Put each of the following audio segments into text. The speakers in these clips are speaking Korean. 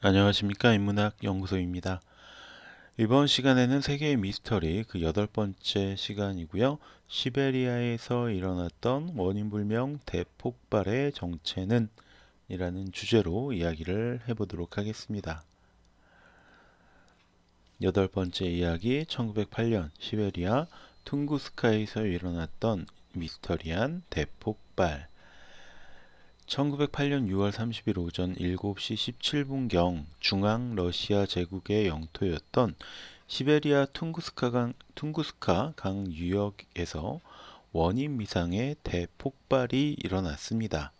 안녕하십니까 인문학 연구소입니다. 이번 시간에는 세계의 미스터리 그 여덟 번째 시간이고요. 시베리아에서 일어났던 원인 불명 대폭발의 정체는 이라는 주제로 이야기를 해보도록 하겠습니다. 여덟 번째 이야기 1908년 시베리아 퉁구스카에서 일어났던 미스터리한 대폭발 1908년 6월 30일 오전 7시 17분경 중앙 러시아 제국의 영토였던 시베리아 퉁구스카 강, 퉁구스카 강 유역에서 원인 미상의 대폭발이 일어났습니다.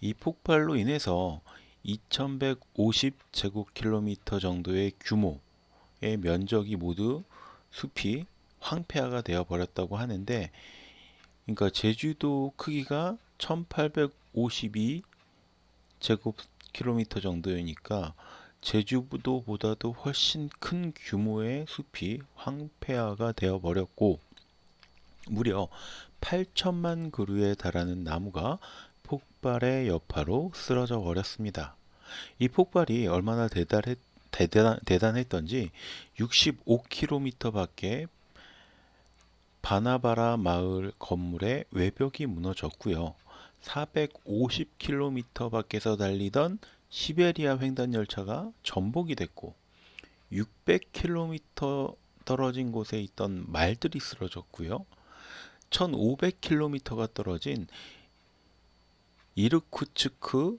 이 폭발로 인해서 2150제곱킬로미터 정도의 규모의 면적이 모두 숲이 황폐화가 되어 버렸다고 하는데 그러니까 제주도 크기가 1852 제곱킬로미터 정도이니까 제주도보다도 훨씬 큰 규모의 숲이 황폐화가 되어 버렸고 무려 8천만 그루에 달하는 나무가 폭발의 여파로 쓰러져 버렸습니다. 이 폭발이 얼마나 대단했, 대단, 대단했던지 65km 밖에 바나바라 마을 건물의 외벽이 무너졌고요. 450km 밖에서 달리던 시베리아 횡단 열차가 전복이 됐고 600km 떨어진 곳에 있던 말들이 쓰러졌고요. 1500km가 떨어진 이르쿠츠크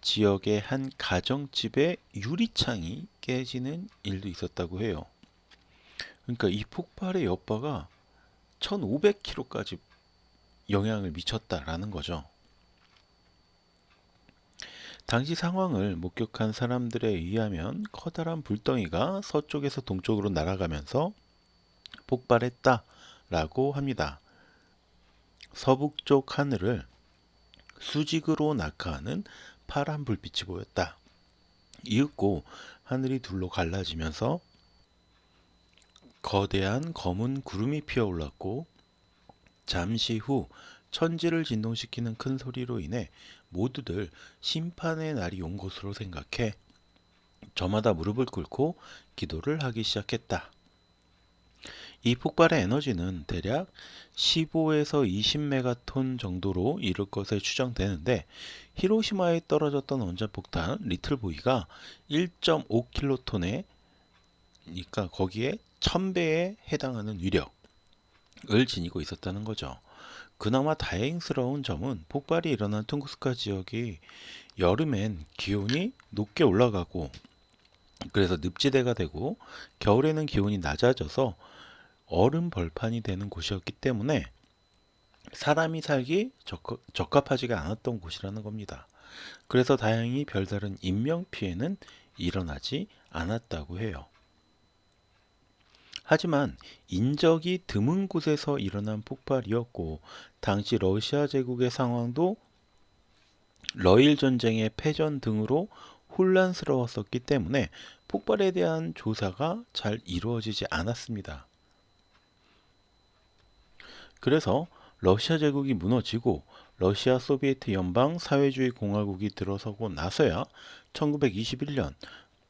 지역의 한 가정집의 유리창이 깨지는 일도 있었다고 해요. 그러니까 이 폭발의 여파가 1500km까지 영향을 미쳤다라는 거죠. 당시 상황을 목격한 사람들에 의하면 커다란 불덩이가 서쪽에서 동쪽으로 날아가면서 폭발했다라고 합니다. 서북쪽 하늘을 수직으로 낙하하는 파란 불빛이 보였다. 이윽고 하늘이 둘로 갈라지면서 거대한 검은 구름이 피어올랐고 잠시 후 천지를 진동시키는 큰 소리로 인해 모두들 심판의 날이 온 것으로 생각해 저마다 무릎을 꿇고 기도를 하기 시작했다. 이 폭발의 에너지는 대략 15에서 20메가톤 정도로 이를 것에 추정되는데 히로시마에 떨어졌던 원자폭탄 리틀보이가 1.5킬로톤에 그러니까 거기에 1000배에 해당하는 위력 을 지니고 있었다는 거죠. 그나마 다행스러운 점은 폭발이 일어난 퉁구스카 지역이 여름엔 기온이 높게 올라가고 그래서 늪지대가 되고 겨울에는 기온이 낮아져서 얼음 벌판이 되는 곳이었기 때문에 사람이 살기 적합하지가 않았던 곳이라는 겁니다. 그래서 다행히 별다른 인명 피해는 일어나지 않았다고 해요. 하지만 인적이 드문 곳에서 일어난 폭발이었고 당시 러시아 제국의 상황도 러일 전쟁의 패전 등으로 혼란스러웠었기 때문에 폭발에 대한 조사가 잘 이루어지지 않았습니다. 그래서 러시아 제국이 무너지고 러시아 소비에트 연방 사회주의 공화국이 들어서고 나서야 1921년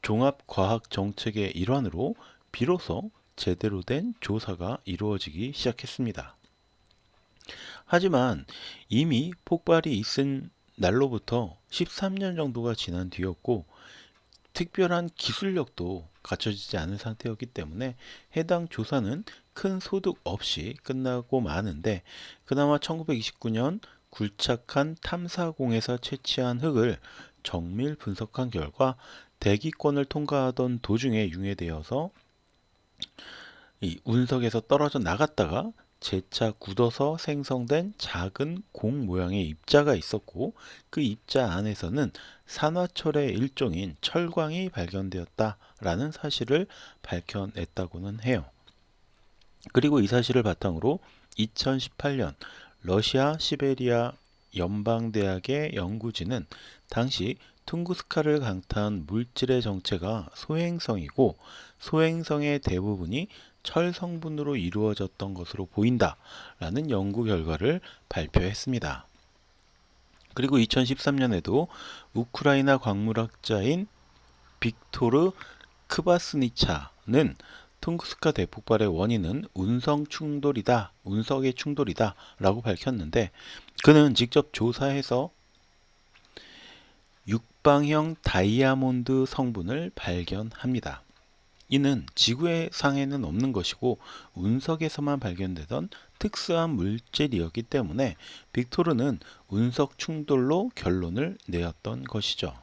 종합과학 정책의 일환으로 비로소 제대로 된 조사가 이루어지기 시작했습니다. 하지만 이미 폭발이 있은 날로부터 13년 정도가 지난 뒤였고 특별한 기술력도 갖춰지지 않은 상태였기 때문에 해당 조사는 큰 소득 없이 끝나고 마는데 그나마 1929년 굴착한 탐사공에서 채취한 흙을 정밀 분석한 결과 대기권을 통과하던 도중에 융해되어서 이 운석에서 떨어져 나갔다가 재차 굳어서 생성된 작은 공 모양의 입자가 있었고 그 입자 안에서는 산화철의 일종인 철광이 발견되었다라는 사실을 밝혀냈다고는 해요. 그리고 이 사실을 바탕으로 2018년 러시아 시베리아 연방대학의 연구진은 당시 퉁구스카를 강타한 물질의 정체가 소행성이고 소행성의 대부분이 철 성분으로 이루어졌던 것으로 보인다 라는 연구 결과를 발표했습니다. 그리고 2013년에도 우크라이나 광물학자인 빅토르 크바스니차는 퉁구스카 대폭발의 원인은 운석 충돌이다, 운석의 충돌이다 라고 밝혔는데 그는 직접 조사해서 육방형 다이아몬드 성분을 발견합니다. 이는 지구의 상에는 없는 것이고 운석에서만 발견되던 특수한 물질이었기 때문에 빅토르는 운석 충돌로 결론을 내었던 것이죠.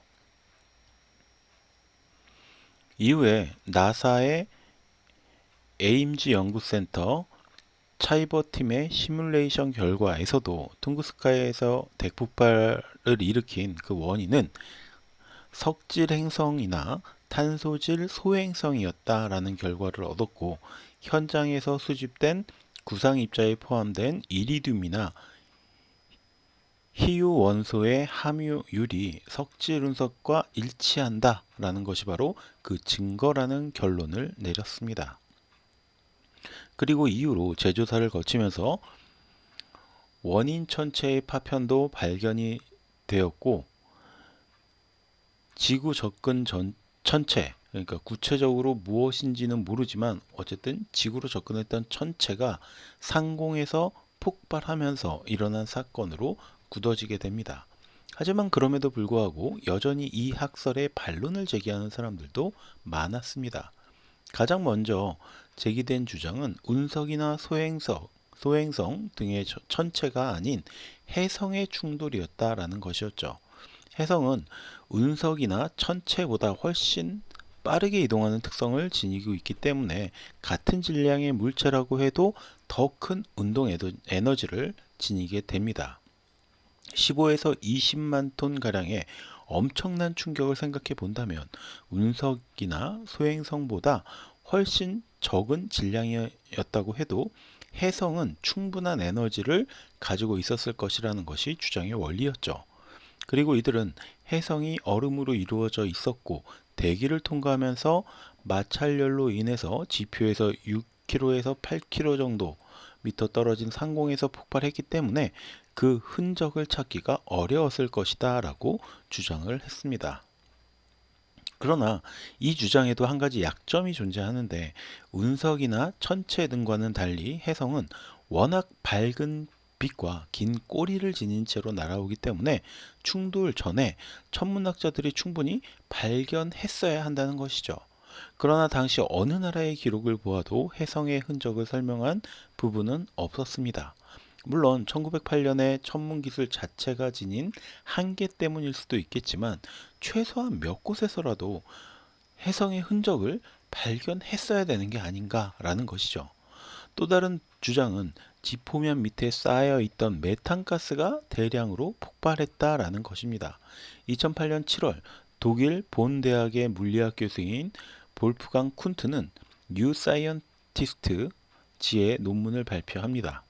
이후에 나사의 에임즈 연구센터 차이버 팀의 시뮬레이션 결과에서도 퉁구스카에서 대폭발을 일으킨 그 원인은 석질 행성이나 탄소질 소행성이었다라는 결과를 얻었고 현장에서 수집된 구상 입자에 포함된 이리듐이나 희유 원소의 함유율이 석질 운석과 일치한다라는 것이 바로 그 증거라는 결론을 내렸습니다. 그리고 이후로 재조사를 거치면서 원인 천체의 파편도 발견이 되었고 지구 접근 전, 천체 그러니까 구체적으로 무엇인지는 모르지만 어쨌든 지구로 접근했던 천체가 상공에서 폭발하면서 일어난 사건으로 굳어지게 됩니다. 하지만 그럼에도 불구하고 여전히 이 학설에 반론을 제기하는 사람들도 많았습니다. 가장 먼저 제기된 주장은 운석이나 소행성, 소행성 등의 천체가 아닌 해성의 충돌이었다라는 것이었죠. 해성은 운석이나 천체보다 훨씬 빠르게 이동하는 특성을 지니고 있기 때문에 같은 질량의 물체라고 해도 더 큰 운동 에너지를 지니게 됩니다. 15에서 20만 톤 가량의 엄청난 충격을 생각해 본다면 운석이나 소행성보다 훨씬 적은 질량이었다고 해도 해성은 충분한 에너지를 가지고 있었을 것이라는 것이 주장의 원리였죠. 그리고 이들은 해성이 얼음으로 이루어져 있었고 대기를 통과하면서 마찰열로 인해서 지표에서 6km에서 8km 정도 미터 떨어진 상공에서 폭발했기 때문에 그 흔적을 찾기가 어려웠을 것이다 라고 주장을 했습니다. 그러나 이 주장에도 한 가지 약점이 존재하는데 운석이나 천체 등과는 달리 해성은 워낙 밝은 빛과 긴 꼬리를 지닌 채로 날아오기 때문에 충돌 전에 천문학자들이 충분히 발견했어야 한다는 것이죠. 그러나 당시 어느 나라의 기록을 보아도 해성의 흔적을 설명한 부분은 없었습니다. 물론 1908년에 천문기술 자체가 지닌 한계 때문일 수도 있겠지만 최소한 몇 곳에서라도 해성의 흔적을 발견했어야 되는 게 아닌가라는 것이죠. 또 다른 주장은 지포면 밑에 쌓여 있던 메탄가스가 대량으로 폭발했다라는 것입니다. 2008년 7월 독일 본 대학의 물리학 교수인 볼프강 쿤트는 뉴 사이언티스트 지의 논문을 발표합니다.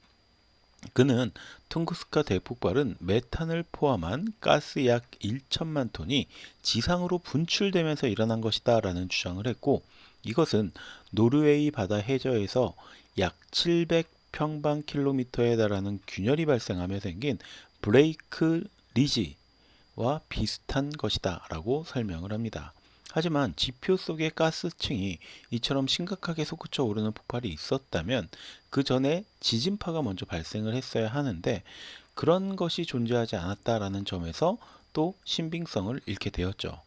그는 퉁구스카 대폭발은 메탄을 포함한 가스 약 1천만 톤이 지상으로 분출되면서 일어난 것이다 라는 주장을 했고 이것은 노르웨이 바다 해저에서 약 700평방킬로미터에 달하는 균열이 발생하며 생긴 브레이크 리지와 비슷한 것이다 라고 설명을 합니다. 하지만 지표 속의 가스층이 이처럼 심각하게 솟구쳐 오르는 폭발이 있었다면 그 전에 지진파가 먼저 발생을 했어야 하는데 그런 것이 존재하지 않았다라는 점에서 또 신빙성을 잃게 되었죠.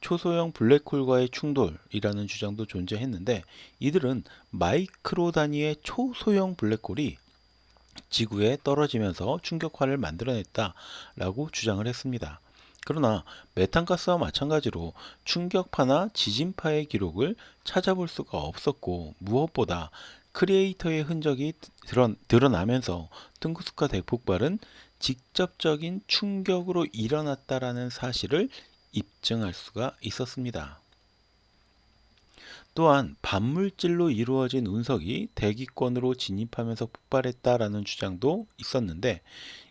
초소형 블랙홀과의 충돌이라는 주장도 존재했는데 이들은 마이크로 단위의 초소형 블랙홀이 지구에 떨어지면서 충격화를 만들어냈다라고 주장을 했습니다. 그러나 메탄가스와 마찬가지로 충격파나 지진파의 기록을 찾아볼 수가 없었고 무엇보다 크리에이터의 흔적이 드러나면서 퉁구스카 대폭발은 직접적인 충격으로 일어났다라는 사실을 입증할 수가 있었습니다. 또한 반물질로 이루어진 운석이 대기권으로 진입하면서 폭발했다라는 주장도 있었는데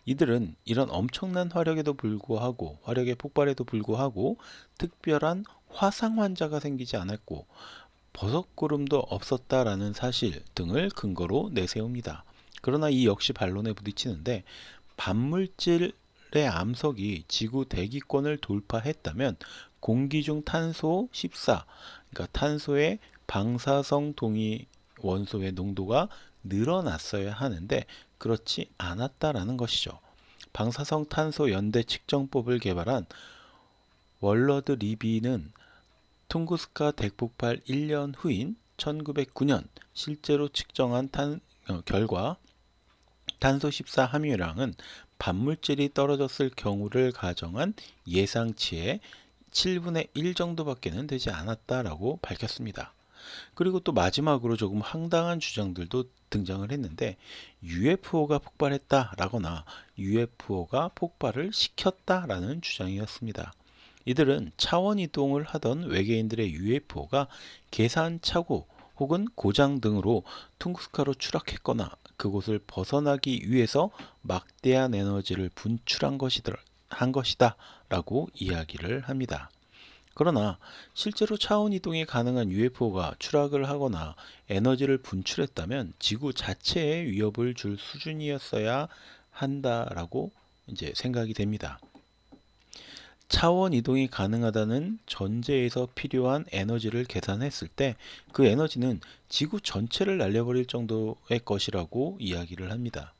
이들은 이런 엄청난 화력에도 불구하고 화력의 폭발에도 불구하고 특별한 화상 환자가 생기지 않았고 버섯구름도 없었다라는 사실 등을 근거로 내세웁니다. 그러나 이 역시 반론에 부딪히는데 반물질 의 암석이 지구 대기권을 돌파했다면 공기 중 탄소 14, 그러니까 탄소의 방사성 동위 원소의 농도가 늘어났어야 하는데 그렇지 않았다라는 것이죠. 방사성 탄소 연대 측정법을 개발한 월러드 리비는 퉁구스카 대폭발 1년 후인 1909년 실제로 측정한 탄, 어, 결과 탄소 14 함유량은 반물질이 떨어졌을 경우를 가정한 예상치의 7분의 1 정도밖에는 되지 않았다라고 밝혔습니다. 그리고 또 마지막으로 조금 황당한 주장들도 등장을 했는데 UFO가 폭발했다라거나 UFO가 폭발을 시켰다라는 주장이었습니다. 이들은 차원 이동을 하던 외계인들의 UFO가 계산 착오 혹은 고장 등으로 퉁구스카로 추락했거나 그곳을 벗어나기 위해서 막대한 에너지를 분출한 것이다, 한 것이다 라고 이야기를 합니다. 그러나 실제로 차원 이동이 가능한 UFO가 추락을 하거나 에너지를 분출했다면 지구 자체에 위협을 줄 수준이었어야 한다라고 이제 생각이 됩니다. 차원 이동이 가능하다는 전제에서 필요한 에너지를 계산했을 때 그 에너지는 지구 전체를 날려버릴 정도의 것이라고 이야기를 합니다.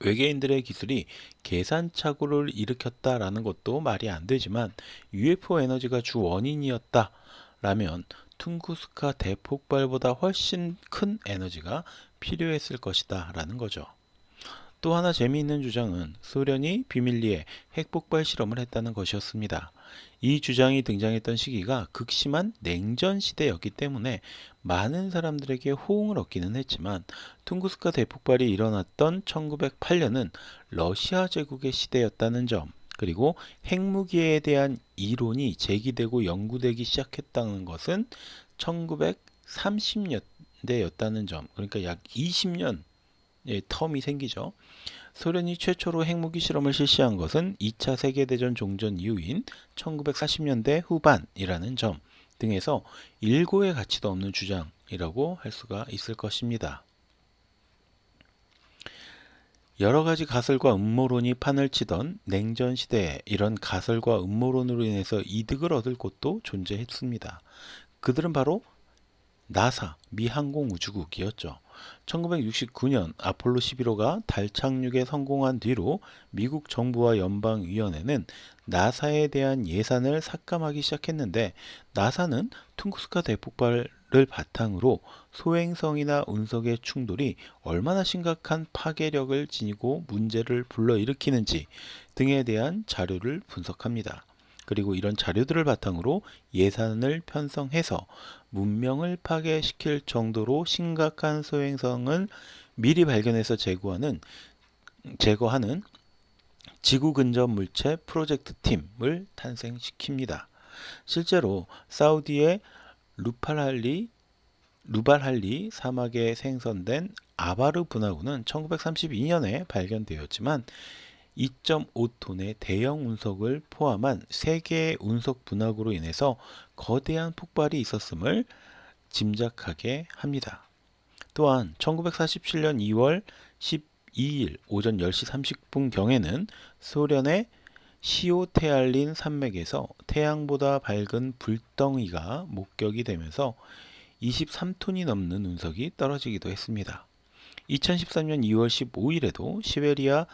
외계인들의 기술이 계산 착오를 일으켰다라는 것도 말이 안 되지만 UFO 에너지가 주 원인이었다 라면 퉁구스카 대폭발보다 훨씬 큰 에너지가 필요했을 것이다 라는 거죠. 또 하나 재미있는 주장은 소련이 비밀리에 핵폭발 실험을 했다는 것이었습니다. 이 주장이 등장했던 시기가 극심한 냉전 시대였기 때문에 많은 사람들에게 호응을 얻기는 했지만 퉁구스카 대폭발이 일어났던 1908년은 러시아 제국의 시대였다는 점 그리고 핵무기에 대한 이론이 제기되고 연구되기 시작했다는 것은 1930년대였다는 점 그러니까 약 20년 의 텀이 생기죠. 소련이 최초로 핵무기 실험을 실시한 것은 2차 세계대전 종전 이후인 1940년대 후반이라는 점 등에서 일고의 가치도 없는 주장이라고 할 수가 있을 것입니다. 여러 가지 가설과 음모론이 판을 치던 냉전 시대에 이런 가설과 음모론으로 인해서 이득을 얻을 곳도 존재했습니다. 그들은 바로 나사, 미 항공우주국이었죠. 1969년 아폴로 11호가 달 착륙에 성공한 뒤로 미국 정부와 연방위원회는 나사에 대한 예산을 삭감하기 시작했는데 나사는 퉁구스카 대폭발을 바탕으로 소행성이나 운석의 충돌이 얼마나 심각한 파괴력을 지니고 문제를 불러일으키는지 등에 대한 자료를 분석합니다. 그리고 이런 자료들을 바탕으로 예산을 편성해서 문명을 파괴시킬 정도로 심각한 소행성을 미리 발견해서 제거하는 제거하는 지구 근접 물체 프로젝트 팀을 탄생시킵니다. 실제로 사우디의 루팔할리 루발할리 사막에 생성된 아바르 분화구는 1932년에 발견되었지만 2.5톤의 대형 운석을 포함한 3개의 운석 분화구로 인해서 거대한 폭발이 있었음을 짐작하게 합니다. 또한 1947년 2월 12일 오전 10시 30분 경에는 소련의 시오테알린 산맥에서 태양보다 밝은 불덩이가 목격이 되면서 23톤이 넘는 운석이 떨어지기도 했습니다. 2013년 2월 15일에도 시베리아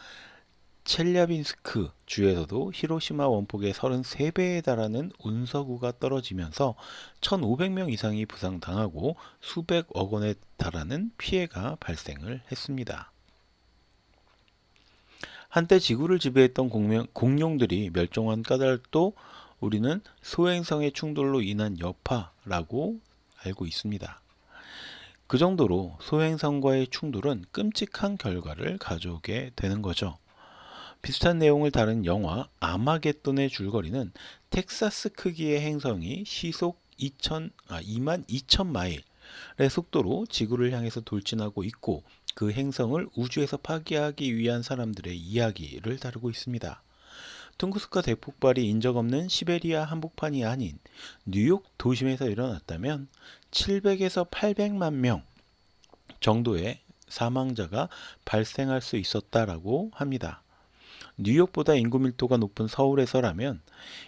첼랴빈스크 주에서도 히로시마 원폭의 33배에 달하는 운석우가 떨어지면서 1,500명 이상이 부상당하고 수백억 원에 달하는 피해가 발생을 했습니다. 한때 지구를 지배했던 공명, 공룡들이 멸종한 까닭도 우리는 소행성의 충돌로 인한 여파라고 알고 있습니다. 그 정도로 소행성과의 충돌은 끔찍한 결과를 가져오게 되는 거죠. 비슷한 내용을 다룬 영화 아마겟돈의 줄거리는 텍사스 크기의 행성이 시속 2천, 아, 2만 2천 마일의 속도로 지구를 향해서 돌진하고 있고 그 행성을 우주에서 파괴하기 위한 사람들의 이야기를 다루고 있습니다. 퉁구스카 대폭발이 인적 없는 시베리아 한복판이 아닌 뉴욕 도심에서 일어났다면 700에서 800만 명 정도의 사망자가 발생할 수 있었다라고 합니다. 뉴욕보다 인구 밀도가 높은 서울에서라면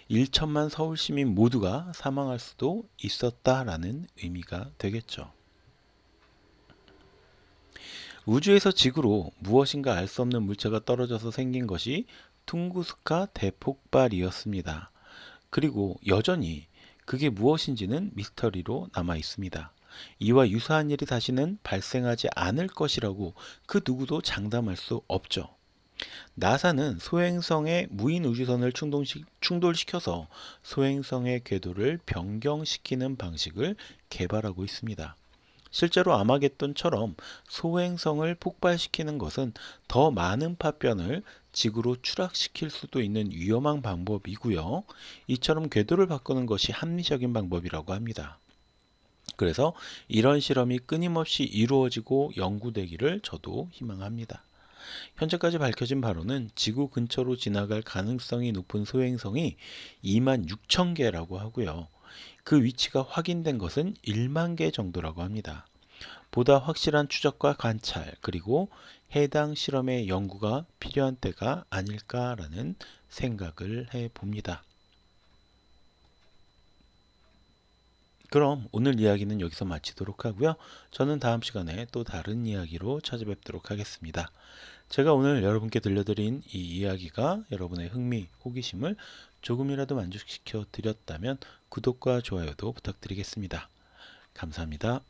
1천만 서울 시민 모두가 사망할 수도 있었다라는 의미가 되겠죠. 우주에서 지구로 무엇인가 알 수 없는 물체가 떨어져서 생긴 것이 퉁구스카 대폭발이었습니다. 그리고 여전히 그게 무엇인지는 미스터리로 남아 있습니다. 이와 유사한 일이 다시는 발생하지 않을 것이라고 그 누구도 장담할 수 없죠. 나사는 소행성의 무인 우주선을 충동시, 충돌시 켜서 소행성의 궤도를 변경시키는 방식을 개발하고 있습니다. 실제로 아마겟돈처럼 소행성을 폭발시키는 것은 더 많은 파편을 지구로 추락시킬 수도 있는 위험한 방법이고요. 이처럼 궤도를 바꾸는 것이 합리적인 방법이라고 합니다. 그래서 이런 실험이 끊임없이 이루어지고 연구되기를 저도 희망합니다. 현재까지 밝혀진 바로는 지구 근처로 지나갈 가능성이 높은 소행성이 2만 6천 개라고 하고요. 그 위치가 확인된 것은 1만 개 정도라고 합니다. 보다 확실한 추적과 관찰, 그리고 해당 실험의 연구가 필요한 때가 아닐까라는 생각을 해 봅니다. 그럼 오늘 이야기는 여기서 마치도록 하고요. 저는 다음 시간에 또 다른 이야기로 찾아뵙도록 하겠습니다. 제가 오늘 여러분께 들려드린 이 이야기가 여러분의 흥미, 호기심을 조금이라도 만족시켜 드렸다면 구독과 좋아요도 부탁드리겠습니다. 감사합니다.